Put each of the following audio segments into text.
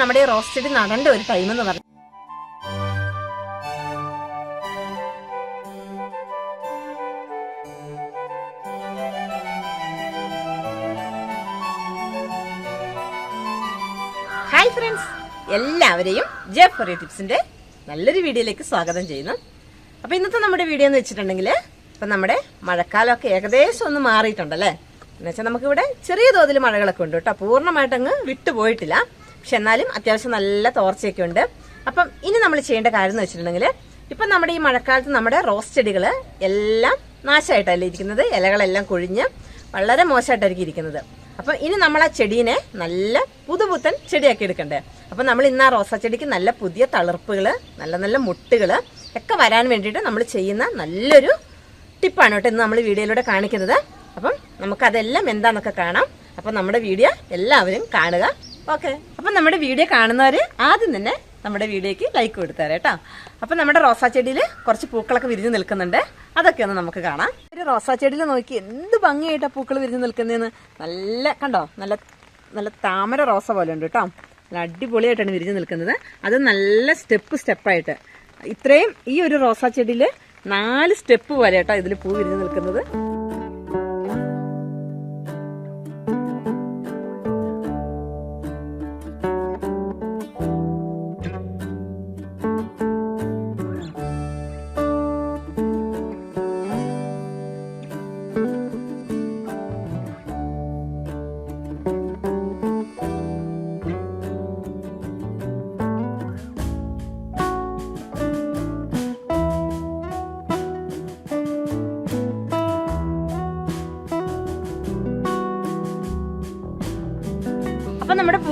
നമ്മുടെ റോസ് ചെടി നടേണ്ട ഒരു ടൈം എന്ന് പറഞ്ഞു. ഹായ് ഫ്രണ്ട്സ് എല്ലാവരെയും ജെഫറി ടിപ്സിന്റെ നല്ലൊരു വീഡിയോയിലേക്ക് സ്വാഗതം ചെയ്യുന്നു. അപ്പൊ ഇന്നത്തെ നമ്മുടെ വീഡിയോ എന്ന് വെച്ചിട്ടുണ്ടെങ്കിൽ ഇപ്പൊ നമ്മുടെ മഴക്കാലമൊക്കെ ഏകദേശം ഒന്ന് മാറിയിട്ടുണ്ടല്ലേ? എന്നുവെച്ചാൽ നമുക്കിവിടെ ചെറിയ തോതിൽ മഴകളൊക്കെ ഉണ്ട് കേട്ടോ. പൂർണമായിട്ടങ്ങ് വിട്ടുപോയിട്ടില്ല. പക്ഷെ എന്നാലും അത്യാവശ്യം നല്ല തോർച്ചയൊക്കെ ഉണ്ട്. അപ്പം ഇനി നമ്മൾ ചെയ്യേണ്ട കാര്യം എന്ന് വെച്ചിട്ടുണ്ടെങ്കിൽ ഇപ്പം നമ്മുടെ ഈ മഴക്കാലത്ത് നമ്മുടെ റോസ് ചെടികൾ എല്ലാം നാശമായിട്ടല്ലേ ഇരിക്കുന്നത്? ഇലകളെല്ലാം കൊഴിഞ്ഞ് വളരെ മോശമായിട്ടായിരിക്കും ഇരിക്കുന്നത്. അപ്പം ഇനി നമ്മൾ ആ ചെടീനെ നല്ല പുതുപുത്തൻ ചെടിയാക്കി എടുക്കണ്ടേ? അപ്പം നമ്മൾ ഇന്ന് ആ റോസാ ചെടിക്ക് നല്ല പുതിയ തളിർപ്പുകൾ നല്ല നല്ല മുട്ടുകൾ ഒക്കെ വരാൻ വേണ്ടിയിട്ട് നമ്മൾ ചെയ്യുന്ന നല്ലൊരു ടിപ്പാണ് കേട്ടോ ഇന്ന് നമ്മൾ വീഡിയോയിലൂടെ കാണിക്കുന്നത്. അപ്പം നമുക്കതെല്ലാം എന്താണെന്നൊക്കെ കാണാം. അപ്പം നമ്മുടെ വീഡിയോ എല്ലാവരും കാണുക. ഓക്കെ. അപ്പൊ നമ്മുടെ വീഡിയോ കാണുന്നവര് ആദ്യം തന്നെ നമ്മുടെ വീഡിയോക്ക് ലൈക്ക് കൊടുത്തേരെ കേട്ടോ. അപ്പൊ നമ്മുടെ റോസാ ചെടിയിൽ കുറച്ച് പൂക്കളൊക്കെ വിരിഞ്ഞു നിൽക്കുന്നുണ്ട്. അതൊക്കെ ഒന്ന് നമുക്ക് കാണാം. ഒരു റോസാ ചെടിയിൽ നോക്കി എന്ത് ഭംഗിയായിട്ടാ പൂക്കൾ വിരിഞ്ഞു നിൽക്കുന്നതെന്ന് നല്ല കണ്ടോ? നല്ല നല്ല താമര റോസ പോലെ ഉണ്ട് കേട്ടോ. നല്ല അടിപൊളിയായിട്ടാണ് വിരിഞ്ഞു നിൽക്കുന്നത്. അത് നല്ല സ്റ്റെപ്പ് സ്റ്റെപ്പായിട്ട്. ഇത്രയും ഈ ഒരു റോസാ ചെടിയിൽ നാല് സ്റ്റെപ്പ് വരെ കേട്ടോ ഇതിൽ പൂ വിരിഞ്ഞു നിൽക്കുന്നത്.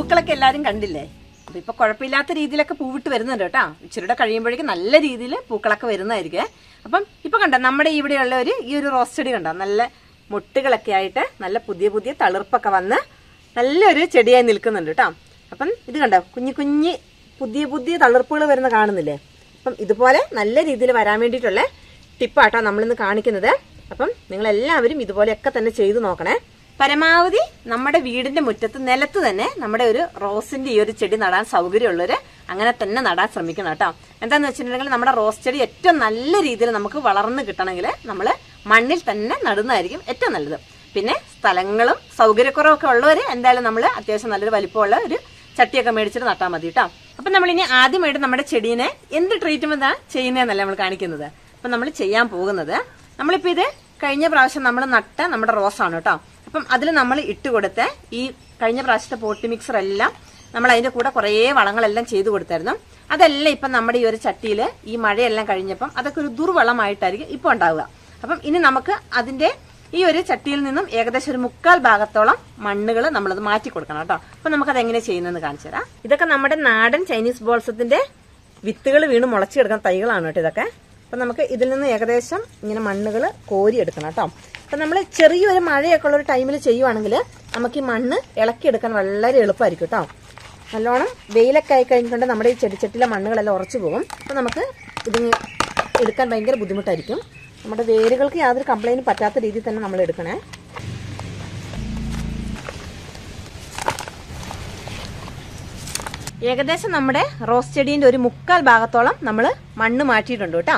പൂക്കളൊക്കെ എല്ലാരും കണ്ടില്ലേ? അപ്പൊ ഇപ്പൊ കുഴപ്പമില്ലാത്ത രീതിയിലൊക്കെ പൂവിട്ട് വരുന്നുണ്ട് കേട്ടോ. ഇച്ചിരിയുടെ കഴിയുമ്പോഴേക്കും നല്ല രീതിയിൽ പൂക്കളൊക്കെ വരുന്നതായിരിക്കും. അപ്പം ഇപ്പൊ കണ്ടോ നമ്മുടെ ഇവിടെയുള്ള ഒരു ഈ ഒരു റോസ് ചെടി കണ്ടോ? നല്ല മുട്ടുകളൊക്കെ ആയിട്ട് നല്ല പുതിയ പുതിയ തളിർപ്പൊക്കെ വന്ന് നല്ലൊരു ചെടിയായി നിൽക്കുന്നുണ്ട് കേട്ടോ. അപ്പം ഇത് കണ്ടോ കുഞ്ഞു കുഞ്ഞി പുതിയ പുതിയ തളിർപ്പുകൾ വരുന്ന കാണുന്നില്ലേ? അപ്പം ഇതുപോലെ നല്ല രീതിയിൽ വരാൻ വേണ്ടിയിട്ടുള്ള ടിപ്പാട്ടോ നമ്മളിന്ന് കാണിക്കുന്നത്. അപ്പം നിങ്ങളെല്ലാവരും ഇതുപോലെയൊക്കെ തന്നെ ചെയ്തു നോക്കണേ. പരമാവധി നമ്മുടെ വീടിന്റെ മുറ്റത്ത് നിലത്ത് തന്നെ നമ്മുടെ ഒരു റോസിന്റെ ഈ ഒരു ചെടി നടാൻ സൗകര്യമുള്ളവര് അങ്ങനെ തന്നെ നടാൻ ശ്രമിക്കണം കേട്ടോ. എന്താന്ന് വെച്ചിട്ടുണ്ടെങ്കിൽ നമ്മുടെ റോസ് ചെടി ഏറ്റവും നല്ല രീതിയിൽ നമുക്ക് വളർന്ന് കിട്ടണമെങ്കിൽ നമ്മൾ മണ്ണിൽ തന്നെ നടുന്നതായിരിക്കും ഏറ്റവും നല്ലത്. പിന്നെ സ്ഥലങ്ങളും സൗകര്യക്കുറവൊക്കെ ഉള്ളവര് എന്തായാലും നമ്മൾ അത്യാവശ്യം നല്ലൊരു വലിപ്പമുള്ള ഒരു ചട്ടിയൊക്കെ മേടിച്ചിട്ട് നട്ടാൽ മതി കേട്ടോ. അപ്പൊ നമ്മളിനി ആദ്യമായിട്ട് നമ്മുടെ ചെടീനെ എന്ത് ട്രീറ്റ്മെന്റാ ചെയ്യുന്നതെന്നല്ല നമ്മൾ കാണിക്കുന്നത്? അപ്പൊ നമ്മൾ ചെയ്യാൻ പോകുന്നത് നമ്മളിപ്പോ ഇത് കഴിഞ്ഞ പ്രാവശ്യം നമ്മൾ നട്ട നമ്മുടെ റോസാണ് കേട്ടോ. അപ്പം അതിൽ നമ്മൾ ഇട്ട് കൊടുത്ത ഈ കഴിഞ്ഞ പ്രാവശ്യത്തെ പോട്ടി മിക്സർ എല്ലാം നമ്മൾ അതിന്റെ കൂടെ കുറേ വളങ്ങളെല്ലാം ചെയ്തു കൊടുത്തായിരുന്നു. അതെല്ലാം ഇപ്പം നമ്മുടെ ഈ ഒരു ചട്ടിയിൽ ഈ മഴയെല്ലാം കഴിഞ്ഞപ്പം അതൊക്കെ ഒരു ദുർവളമായിട്ടായിരിക്കും ഇപ്പോൾ ഉണ്ടാവുക. അപ്പം ഇനി നമുക്ക് അതിന്റെ ഈ ഒരു ചട്ടിയിൽ നിന്നും ഏകദേശം ഒരു മുക്കാൽ ഭാഗത്തോളം മണ്ണുകൾ നമ്മളത് മാറ്റി കൊടുക്കണം കേട്ടോ. അപ്പം നമുക്കത് എങ്ങനെ ചെയ്യുന്നതെന്ന് കാണിച്ചു തരാം. ഇതൊക്കെ നമ്മുടെ നാടൻ ചൈനീസ് ബോൾസത്തിന്റെ വിത്തുകൾ വീണ് മുളച്ചെടുക്കുന്ന തൈകളാണ് കേട്ടോ ഇതൊക്കെ. അപ്പൊ നമുക്ക് ഇതിൽ നിന്ന് ഏകദേശം ഇങ്ങനെ മണ്ണുകൾ കോരിയെടുക്കണം കേട്ടോ. അപ്പം നമ്മൾ ചെറിയൊരു മഴയൊക്കെ ഉള്ള ഒരു ടൈമിൽ ചെയ്യുവാണെങ്കിൽ നമുക്ക് ഈ മണ്ണ് ഇളക്കിയെടുക്കാൻ വളരെ എളുപ്പമായിരിക്കും കേട്ടോ. നല്ലോണം വെയിലൊക്കെ ആയി കഴിഞ്ഞിട്ടുണ്ട് നമ്മുടെ ഈ ചെടിച്ചട്ടിലെ മണ്ണുകളെല്ലാം ഉറച്ചു പോകും. അപ്പം നമുക്ക് ഇത് എടുക്കാൻ ഭയങ്കര ബുദ്ധിമുട്ടായിരിക്കും. നമ്മുടെ വേരുകൾക്ക് യാതൊരു കംപ്ലൈന്റും പറ്റാത്ത രീതിയിൽ തന്നെ നമ്മൾ എടുക്കണേ. ഏകദേശം നമ്മുടെ റോസ് ചെടീന്റെ ഒരു മുക്കാൽ ഭാഗത്തോളം നമ്മൾ മണ്ണ് മാറ്റിയിട്ടുണ്ട് കേട്ടോ.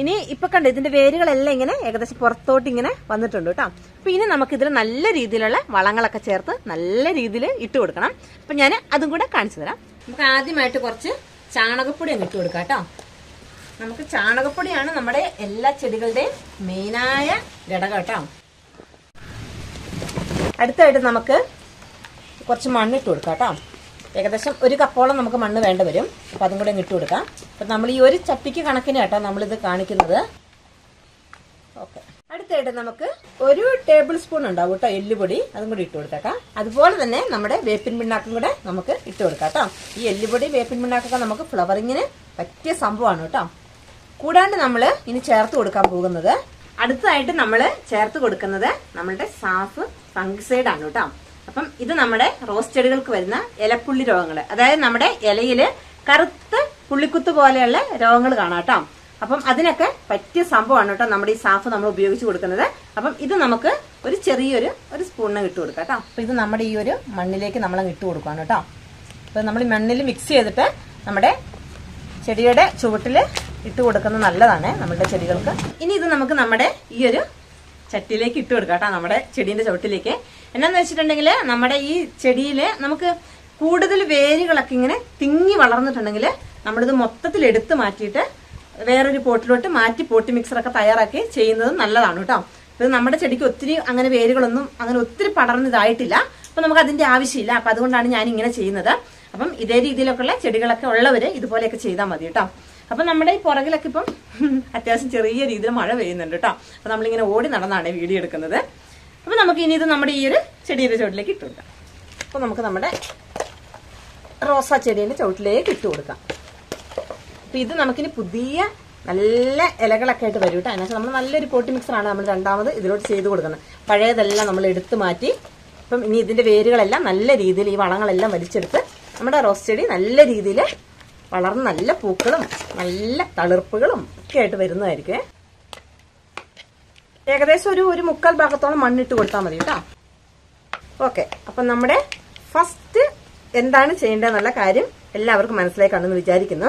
ഇനി ഇപ്പൊ കണ്ട് ഇതിന്റെ വേരുകളെല്ലാം ഇങ്ങനെ ഏകദേശം പുറത്തോട്ട് ഇങ്ങനെ വന്നിട്ടുണ്ട് കേട്ടോ. അപ്പൊ ഇനി നമുക്ക് ഇതിൽ നല്ല രീതിയിലുള്ള വളങ്ങളൊക്കെ ചേർത്ത് നല്ല രീതിയിൽ ഇട്ട് കൊടുക്കണം. അപ്പൊ ഞാൻ അതും കൂടെ കാണിച്ചു തരാം. നമുക്ക് ആദ്യമായിട്ട് കുറച്ച് ചാണകപ്പൊടി അങ്ങ് ഇട്ട് കൊടുക്കാം കേട്ടോ. നമുക്ക് ചാണകപ്പൊടിയാണ് നമ്മുടെ എല്ലാ ചെടികളുടെയും മെയിനായ ഘടകം കേട്ടോ. അടുത്തായിട്ട് നമുക്ക് കുറച്ച് മണ്ണിട്ട് കൊടുക്കാം കേട്ടോ. ഏകദേശം ഒരു കപ്പോളം നമുക്ക് മണ്ണ് വേണ്ട വരും. അപ്പോൾ അതും കൂടെ ഇട്ടു കൊടുക്കാം. അപ്പം നമ്മൾ ഈ ഒരു ചപ്പിക്ക് കണക്കിന് കേട്ടോ നമ്മളിത് കാണിക്കുന്നത്. ഓക്കെ. അടുത്തായിട്ട് നമുക്ക് ഒരു ടേബിൾ സ്പൂൺ ഉണ്ടാവും കേട്ടോ എല്ലുപൊടി. അതും കൂടി ഇട്ട് കൊടുത്തേക്കാം. അതുപോലെ തന്നെ നമ്മുടെ വേപ്പിൻ പിണ്ണാക്കും കൂടെ നമുക്ക് ഇട്ട് കൊടുക്കാം കേട്ടോ. ഈ എല്ലുപൊടി വേപ്പിൻ പിണ്ണാക്കൊക്കെ നമുക്ക് ഫ്ലവറിങ്ങിന് പറ്റിയ സംഭവമാണ് കേട്ടോ. കൂടാണ്ട് നമ്മൾ ഇനി ചേർത്ത് കൊടുക്കാൻ പോകുന്നത്. അടുത്തതായിട്ട് നമ്മൾ ചേർത്ത് കൊടുക്കുന്നത് നമ്മളുടെ സാഫ് ഫംഗിസൈഡ് ആണ് കേട്ടോ. അപ്പം ഇത് നമ്മുടെ റോസ് ചെടികൾക്ക് വരുന്ന ഇലപ്പുള്ളി രോഗങ്ങൾ അതായത് നമ്മുടെ ഇലയിൽ കറുത്ത പുള്ളിക്കുത്ത് പോലെയുള്ള രോഗങ്ങൾ കാണാം അപ്പം അതിനൊക്കെ പറ്റിയ സംഭവമാണ് കേട്ടോ നമ്മുടെ ഈ സാഫ് നമ്മൾ ഉപയോഗിച്ച് കൊടുക്കുന്നത്. അപ്പം ഇത് നമുക്ക് ഒരു ചെറിയൊരു ഒരു സ്പൂണിന് ഇട്ട് കൊടുക്കാം കേട്ടോ. അപ്പം ഇത് നമ്മുടെ ഈ ഒരു മണ്ണിലേക്ക് നമ്മൾ ഇട്ട് കൊടുക്കുകയാണ് കേട്ടോ. അപ്പം നമ്മൾ മണ്ണിൽ മിക്സ് ചെയ്തിട്ട് നമ്മുടെ ചെടിയുടെ ചുവട്ടിൽ ഇട്ട് കൊടുക്കുന്നത് നല്ലതാണ് നമ്മുടെ ചെടികൾക്ക്. ഇനി ഇത് നമുക്ക് നമ്മുടെ ഈ ഒരു ചട്ടിയിലേക്ക് ഇട്ട് കൊടുക്കാം കേട്ടോ നമ്മുടെ ചെടീന്റെ ചുവട്ടിലേക്ക്. എന്നാന്ന് വെച്ചിട്ടുണ്ടെങ്കിൽ നമ്മുടെ ഈ ചെടിയിൽ നമുക്ക് കൂടുതൽ വേരുകളൊക്കെ ഇങ്ങനെ തിങ്ങി വളർന്നിട്ടുണ്ടെങ്കിൽ നമ്മളിത് മൊത്തത്തിൽ എടുത്ത് മാറ്റിയിട്ട് വേറൊരു പോട്ടിലോട്ട് മാറ്റി പോട്ടി മിക്സറൊക്കെ തയ്യാറാക്കി ചെയ്യുന്നത് നല്ലതാണ് കേട്ടോ. ഇത് നമ്മുടെ ചെടിക്ക് ഒത്തിരി അങ്ങനെ വേരുകളൊന്നും അങ്ങനെ ഒത്തിരി പടർന്നതായിട്ടില്ല. അപ്പം നമുക്ക് അതിന്റെ ആവശ്യമില്ല. അപ്പം അതുകൊണ്ടാണ് ഞാൻ ഇങ്ങനെ ചെയ്യുന്നത്. അപ്പം ഇതേ രീതിയിലൊക്കെയുള്ള ചെടികളൊക്കെ ഉള്ളവർ ഇതുപോലെയൊക്കെ ചെയ്താൽ മതി കേട്ടോ. അപ്പൊ നമ്മുടെ ഈ പുറകിലൊക്കെ ഇപ്പം അത്യാവശ്യം ചെറിയ രീതിയിൽ മഴ പെയ്യുന്നുണ്ട് കേട്ടോ. അപ്പൊ നമ്മളിങ്ങനെ ഓടി നടന്നാണ് വീഡിയോ എടുക്കുന്നത്. അപ്പൊ നമുക്ക് ഇനി ഇത് നമ്മുടെ ഈ ഒരു ചെടിയുടെ ചുവട്ടിലേക്ക് ഇട്ട് കൊടുക്കാം. അപ്പൊ നമുക്ക് നമ്മുടെ റോസാ ചെടീന്റെ ചുവട്ടിലേക്ക് ഇട്ട് കൊടുക്കാം. അപ്പൊ ഇത് നമുക്കിനി പുതിയ നല്ല ഇലകളൊക്കെ ആയിട്ട് വരും കേട്ടോ. അതിനകത്ത് നമ്മൾ നല്ലൊരു പോട്ടി മിക്സറാണ് നമ്മൾ രണ്ടാമത് ഇതിലോട്ട് ചെയ്ത് കൊടുക്കുന്നത്. പഴയതെല്ലാം നമ്മൾ എടുത്ത് മാറ്റി. അപ്പം ഇനി ഇതിന്റെ വേരുകളെല്ലാം നല്ല രീതിയിൽ ഈ വളങ്ങളെല്ലാം വലിച്ചെടുത്ത് നമ്മുടെ റോസ് ചെടി നല്ല രീതിയിൽ വളർന്ന് നല്ല പൂക്കളും നല്ല തളിർപ്പുകളും ഒക്കെ ആയിട്ട് വരുന്നതായിരിക്കും ഏകദേശം ഒരു ഒരു മുക്കാൽ ഭാഗത്തോളം മണ്ണിട്ട് കൊടുത്താൽ മതി കേട്ടോ. ഓക്കെ അപ്പം നമ്മുടെ ഫസ്റ്റ് എന്താണ് ചെയ്യേണ്ടതെന്നുള്ള കാര്യം എല്ലാവർക്കും മനസ്സിലായി കാണുമെന്ന് വിചാരിക്കുന്നു.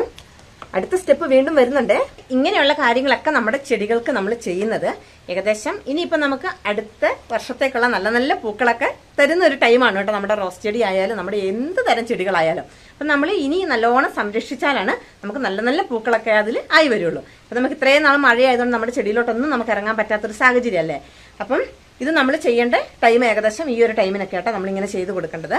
അടുത്ത സ്റ്റെപ്പ് വീണ്ടും വരുന്നുണ്ട്. ഇങ്ങനെയുള്ള കാര്യങ്ങളൊക്കെ നമ്മുടെ ചെടികൾക്ക് നമ്മൾ ചെയ്യുന്നത് ഏകദേശം ഇനിയിപ്പോ നമുക്ക് അടുത്ത വർഷത്തേക്കുള്ള നല്ല നല്ല പൂക്കളൊക്കെ തരുന്ന ഒരു ടൈമാണ് കേട്ടോ നമ്മുടെ റോസ് ചെടി ആയാലും നമ്മുടെ എന്ത് തരം ചെടികളായാലും. അപ്പൊ നമ്മൾ ഇനി നല്ലോണം സംരക്ഷിച്ചാലാണ് നമുക്ക് നല്ല നല്ല പൂക്കളൊക്കെ അതിൽ ആയി വരുള്ളൂ. അപ്പൊ നമുക്ക് ഇത്രയും നാൾ മഴയായതുകൊണ്ട് നമ്മുടെ ചെടിയിലോട്ടൊന്നും നമുക്ക് ഇറങ്ങാൻ പറ്റാത്തൊരു സാഹചര്യം അല്ലേ? അപ്പം ഇത് നമ്മൾ ചെയ്യേണ്ട ടൈം ഏകദേശം ഈ ഒരു ടൈമിനൊക്കെ ആട്ടോ നമ്മളിങ്ങനെ ചെയ്ത് കൊടുക്കേണ്ടത്.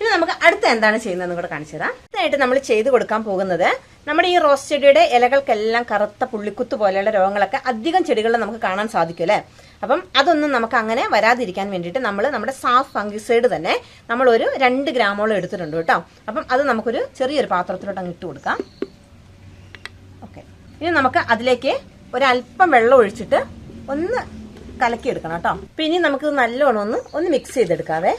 ഇനി നമുക്ക് അടുത്ത എന്താണ് ചെയ്യുന്നതെന്ന് കൂടെ കാണിച്ചു തരാം. അടുത്തായിട്ട് നമ്മൾ ചെയ്ത് കൊടുക്കാൻ പോകുന്നത് നമ്മുടെ ഈ റോസ് ചെടിയുടെ ഇലകൾക്കെല്ലാം കറുത്ത പുള്ളിക്കുത്ത് പോലെയുള്ള രോഗങ്ങളൊക്കെ അധികം ചെടികളിൽ നമുക്ക് കാണാൻ സാധിക്കും അല്ലേ? അപ്പം അതൊന്നും നമുക്ക് അങ്ങനെ വരാതിരിക്കാൻ വേണ്ടിയിട്ട് നമ്മൾ നമ്മുടെ സാഫ് ഫംഗിസൈഡ് തന്നെ നമ്മളൊരു രണ്ട് ഗ്രാമോളം എടുത്തിട്ടുണ്ട് കേട്ടോ. അപ്പം അത് നമുക്കൊരു ചെറിയൊരു പാത്രത്തിലോട്ട് അങ്ങ് ഇട്ട് കൊടുക്കാം. ഓക്കെ. ഇനി നമുക്ക് അതിലേക്ക് ഒരല്പം വെള്ളം ഒഴിച്ചിട്ട് ഒന്ന് കലക്കിയെടുക്കണം കേട്ടോ. ഇനി നമുക്ക് നല്ലോണം ഒന്ന് ഒന്ന് മിക്സ് ചെയ്തെടുക്കാവേ.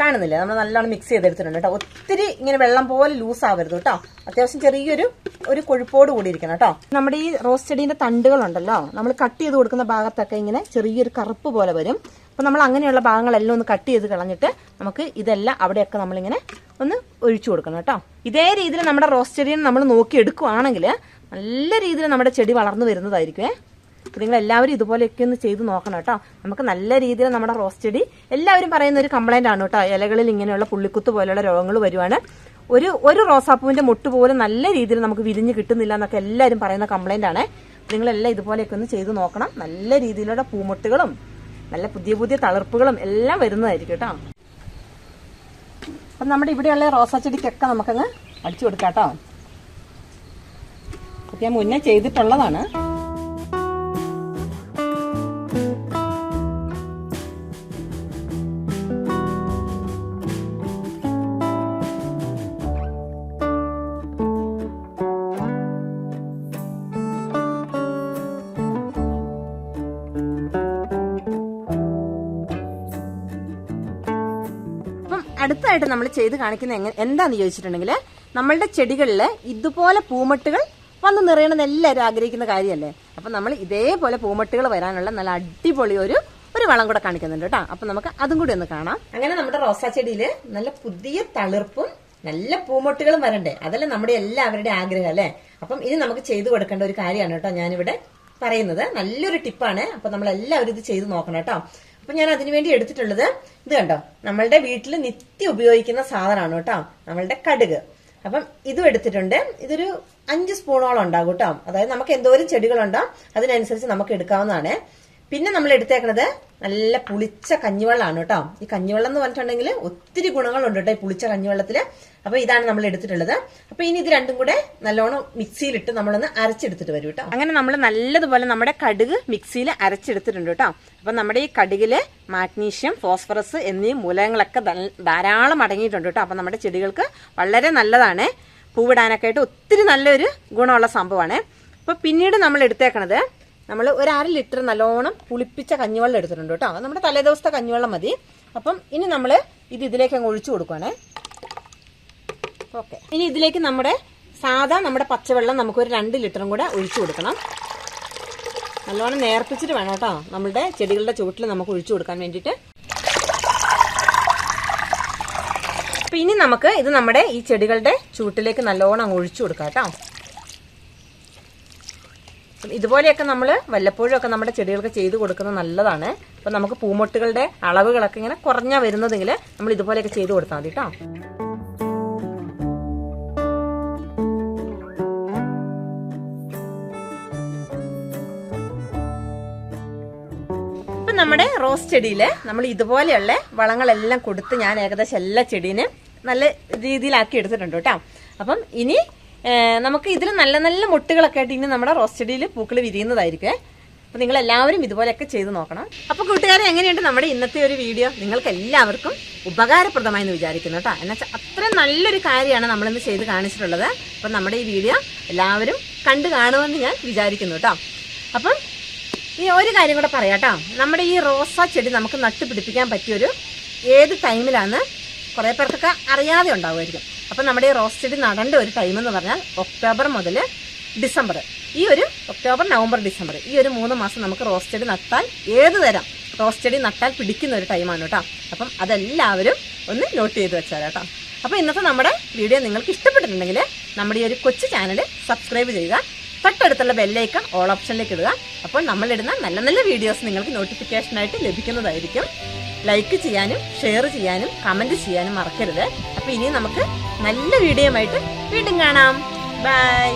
കാണുന്നില്ലേ. നമ്മൾ നല്ലോണം മിക്സ് ചെയ്തെടുത്തിട്ടുണ്ട് കേട്ടോ. ഒത്തിരി ഇങ്ങനെ വെള്ളം പോലെ ലൂസ് ആവരുത് കേട്ടോ. അത്യാവശ്യം ചെറിയൊരു ഒരു കൊഴുപ്പോട് കൂടി ഇരിക്കണം കേട്ടോ. നമ്മുടെ ഈ റോസ് ചെടീന്റെ തണ്ടുകളുണ്ടല്ലോ. നമ്മൾ കട്ട് ചെയ്ത് കൊടുക്കുന്ന ഭാഗത്തൊക്കെ ഇങ്ങനെ ചെറിയൊരു കറുപ്പ് പോലെ വരും. അപ്പൊ നമ്മൾ അങ്ങനെയുള്ള ഭാഗങ്ങളെല്ലാം ഒന്ന് കട്ട് ചെയ്ത് കളഞ്ഞിട്ട് നമുക്ക് ഇതെല്ലാം അവിടെയൊക്കെ നമ്മളിങ്ങനെ ഒന്ന് ഒഴിച്ചു കൊടുക്കണം കേട്ടോ. ഇതേ രീതിയിൽ നമ്മുടെ റോസ് ചെടീനെ നമ്മൾ നോക്കി എടുക്കുവാണെങ്കിൽ നല്ല രീതിയിൽ നമ്മുടെ ചെടി വളർന്നു വരുന്നതായിരിക്കുമേ നിങ്ങൾ എല്ലാവരും ഇതുപോലെയൊക്കെ ഒന്ന് ചെയ്ത് നോക്കണം കേട്ടോ. നമുക്ക് നല്ല രീതിയിൽ നമ്മുടെ റോസ് ചെടി എല്ലാവരും പറയുന്ന ഒരു കംപ്ലൈന്റ് ആണ് കേട്ടോ. ഇലകളിൽ ഇങ്ങനെയുള്ള പുള്ളിക്കുത്ത് പോലെയുള്ള രോഗങ്ങൾ വരുവാണ്. ഒരു ഒരു റോസാപ്പൂവിന്റെ മുട്ട് പോലും നല്ല രീതിയിൽ നമുക്ക് വിരിഞ്ഞ് കിട്ടുന്നില്ല എന്നൊക്കെ എല്ലാവരും പറയുന്ന കംപ്ലൈന്റ് ആണ്. നിങ്ങളെല്ലാം ഇതുപോലെയൊക്കെ ഒന്ന് ചെയ്ത് നോക്കണം. നല്ല രീതിയിലുള്ള പൂമുട്ടുകളും നല്ല പുതിയ പുതിയ തളിർപ്പുകളും എല്ലാം വരുന്നതായിരിക്കും കേട്ടോ. അപ്പം നമ്മുടെ ഇവിടെയുള്ള റോസാ ചെടിക്കൊക്കെ നമുക്കങ്ങ് അടിച്ചു കൊടുക്കാം കേട്ടോ. ഞാൻ മുന്നേ ചെയ്തിട്ടുള്ളതാണ്. അടുത്തായിട്ട് നമ്മൾ ചെയ്ത് കാണിക്കുന്ന എങ്ങനെ എന്താണെന്ന് ചോദിച്ചിട്ടുണ്ടെങ്കിൽ നമ്മളുടെ ചെടികളിൽ ഇതുപോലെ പൂമട്ടുകൾ വന്ന് നിറയണമെന്ന് എല്ലാവരും ആഗ്രഹിക്കുന്ന കാര്യമല്ലേ? അപ്പം നമ്മൾ ഇതേപോലെ പൂമട്ടുകൾ വരാനുള്ള നല്ല അടിപൊളി ഒരു ഒരു വളം കൂടെ കാണിക്കുന്നുണ്ട് കേട്ടോ. അപ്പം നമുക്ക് അതും കൂടി ഒന്ന് കാണാം. അങ്ങനെ നമ്മുടെ റോസാ ചെടിയിൽ നല്ല പുതിയ തളിർപ്പും നല്ല പൂമൊട്ടുകളും വരണ്ടേ? അതല്ലേ നമ്മുടെ എല്ലാവരുടെ ആഗ്രഹം അല്ലേ? അപ്പം ഇത് നമുക്ക് ചെയ്തു കൊടുക്കേണ്ട ഒരു കാര്യമാണ് കേട്ടോ ഞാനിവിടെ പറയുന്നത്. നല്ലൊരു ടിപ്പാണ്. അപ്പൊ നമ്മൾ എല്ലാവരും ഇത് ചെയ്ത് നോക്കണം കേട്ടോ. അപ്പൊ ഞാൻ അതിനു വേണ്ടി എടുത്തിട്ടുള്ളത് ഇത് കണ്ടോ? നമ്മളുടെ വീട്ടിൽ നിത്യം ഉപയോഗിക്കുന്ന സാധനമാണ് കേട്ടോ. നമ്മളുടെ കടുക്. അപ്പം ഇതും എടുത്തിട്ടുണ്ട്. ഇതൊരു അഞ്ച് സ്പൂണോളം ഉണ്ടാകും കേട്ടോ. അതായത് നമുക്ക് എന്തോരം ചെടികളുണ്ടോ അതിനനുസരിച്ച് നമുക്ക് എടുക്കാവുന്നതാണ്. പിന്നെ നമ്മൾ എടുത്തേക്കണത് നല്ല പുളിച്ച കഞ്ഞിവെള്ളമാണ് കേട്ടോ. ഈ കഞ്ഞിവെള്ളം എന്ന് പറഞ്ഞിട്ടുണ്ടെങ്കിൽ ഒത്തിരി ഗുണങ്ങളുണ്ട് കേട്ടോ ഈ പുളിച്ച കഞ്ഞിവെള്ളത്തിൽ. അപ്പൊ ഇതാണ് നമ്മൾ എടുത്തിട്ടുള്ളത്. അപ്പൊ ഇനി ഇത് രണ്ടും കൂടെ നല്ലോണം മിക്സിയിലിട്ട് നമ്മളൊന്ന് അരച്ചെടുത്തിട്ട് വരും കേട്ടോ. അങ്ങനെ നമ്മൾ നല്ലതുപോലെ നമ്മുടെ കടുക് മിക്സിയിൽ അരച്ചെടുത്തിട്ടുണ്ട് കേട്ടോ. അപ്പൊ നമ്മുടെ ഈ കടുകിൽ മാഗ്നീഷ്യം ഫോസ്ഫറസ് എന്നീ മൂലകങ്ങളൊക്കെ ധാരാളം അടങ്ങിയിട്ടുണ്ട് കേട്ടോ. അപ്പൊ നമ്മുടെ ചെടികൾക്ക് വളരെ നല്ലതാണ്. പൂവിടാനൊക്കെ ആയിട്ട് ഒത്തിരി നല്ലൊരു ഗുണമുള്ള സംഭവമാണ്. അപ്പൊ പിന്നീട് നമ്മൾ എടുത്തേക്കണത് നമ്മൾ ഒരു അര ലിറ്റർ നല്ലോണം പുളിപ്പിച്ച കഞ്ഞിവെള്ളം എടുത്തിട്ടുണ്ട് കേട്ടോ. നമ്മുടെ തലേദിവസത്തെ കഞ്ഞിവെള്ളം മതി. അപ്പം ഇനി നമ്മൾ ഇത് ഇതിലേക്ക് അങ്ങ് ഒഴിച്ചു കൊടുക്കുവാണേ. ഓക്കെ. ഇനി ഇതിലേക്ക് നമ്മുടെ സാധാ നമ്മുടെ പച്ചവെള്ളം നമുക്ക് ഒരു രണ്ട് ലിറ്ററും കൂടെ ഒഴിച്ചു കൊടുക്കണം. നല്ലോണം നേർപ്പിച്ചിട്ട് വേണം കേട്ടോ. നമ്മുടെ ചെടികളുടെ ചുവട്ടിൽ നമുക്ക് ഒഴിച്ചു കൊടുക്കാൻ വേണ്ടിയിട്ട്. അപ്പൊ ഇനി നമുക്ക് ഇത് നമ്മുടെ ഈ ചെടികളുടെ ചൂട്ടിലേക്ക് നല്ലോണം അങ്ങ് ഒഴിച്ചു കൊടുക്കാം കേട്ടോ. ഇതുപോലെയൊക്കെ നമ്മൾ വല്ലപ്പോഴും ഒക്കെ നമ്മുടെ ചെടികൾക്ക് ചെയ്ത് കൊടുക്കുന്നത് നല്ലതാണ്. അപ്പം നമുക്ക് പൂമൊട്ടുകളുടെ അളവുകളൊക്കെ ഇങ്ങനെ കുറഞ്ഞാ വരുന്നതെങ്കിൽ നമ്മൾ ഇതുപോലെയൊക്കെ ചെയ്ത് കൊടുത്താൽ മതി കേട്ടോ നമ്മുടെ റോസ് ചെടിയിൽ നമ്മൾ ഇതുപോലെയുള്ള വളങ്ങളെല്ലാം കൊടുത്ത് ഞാൻ ഏകദേശം എല്ലാ ചെടീനും നല്ല രീതിയിലാക്കി എടുത്തിട്ടുണ്ട് കേട്ടോ അപ്പം ഇനി നമുക്ക് ഇതിൽ നല്ല നല്ല മുട്ടുകളൊക്കെ ആയിട്ട് ഇനി നമ്മുടെ റോസ് ചെടിയിൽ പൂക്കൾ വിരിയുന്നതായിരിക്കും അപ്പം നിങ്ങൾ എല്ലാവരും ഇതുപോലെയൊക്കെ ചെയ്ത് നോക്കണം. അപ്പോൾ കൂട്ടുകാരെ എങ്ങനെയുണ്ട് നമ്മുടെ ഇന്നത്തെ ഒരു വീഡിയോ? നിങ്ങൾക്ക് എല്ലാവർക്കും ഉപകാരപ്രദമായെന്ന് വിചാരിക്കുന്നു കേട്ടോ. എന്നുവെച്ചാൽ അത്രയും നല്ലൊരു കാര്യമാണ് നമ്മളിന്ന് ചെയ്ത് കാണിച്ചിട്ടുള്ളത്. അപ്പം നമ്മുടെ ഈ വീഡിയോ എല്ലാവരും കണ്ടു കാണുമെന്ന് ഞാൻ വിചാരിക്കുന്നു കേട്ടോ. അപ്പം ഈ ഒരു കാര്യം കൂടെ പറയാം കേട്ടോ. നമ്മുടെ ഈ റോസാ ചെടി നമുക്ക് നട്ടുപിടിപ്പിക്കാൻ പറ്റിയൊരു ഏത് ടൈമിലാണ്? കുറേ പേർക്കൊക്കെ അറിയാതെ ഉണ്ടാവുമായിരിക്കും. അപ്പം നമ്മുടെ റോസ് ചെടി നടേണ്ട ഒരു ടൈം എന്ന് പറഞ്ഞാൽ ഒക്ടോബർ മുതൽ ഡിസംബർ. ഈ ഒരു ഒക്ടോബർ നവംബർ ഡിസംബർ ഈ ഒരു മൂന്ന് മാസം നമുക്ക് റോസ് ചെടി നട്ടാൽ ഏത് തരം റോസ് ചെടി നട്ടാൽ പിടിക്കുന്ന ഒരു ടൈമാണ് കേട്ടോ. അപ്പം അതെല്ലാവരും ഒന്ന് നോട്ട് ചെയ്ത് വെച്ചാൽ കേട്ടോ. അപ്പോൾ ഇന്നത്തെ നമ്മുടെ വീഡിയോ നിങ്ങൾക്ക് ഇഷ്ടപ്പെട്ടിട്ടുണ്ടെങ്കിൽ നമ്മുടെ ഈ ഒരു കൊച്ചു ചാനൽ സബ്സ്ക്രൈബ് ചെയ്യുക. തൊട്ടടുത്തുള്ള ബെല്ലൈക്കൺ ഓൾ ഓപ്ഷനിലേക്ക് ഇടുക. അപ്പോൾ നമ്മളിടുന്ന നല്ല നല്ല വീഡിയോസ് നിങ്ങൾക്ക് നോട്ടിഫിക്കേഷനായിട്ട് ലഭിക്കുന്നതായിരിക്കും. ലൈക്ക് ചെയ്യാനും ഷെയർ ചെയ്യാനും കമന്റ് ചെയ്യാനും മറക്കരുത്. അപ്പോൾ ഇനി നമുക്ക് നല്ല വീഡിയോ ആയിട്ട് വീണ്ടും കാണാം. ബൈ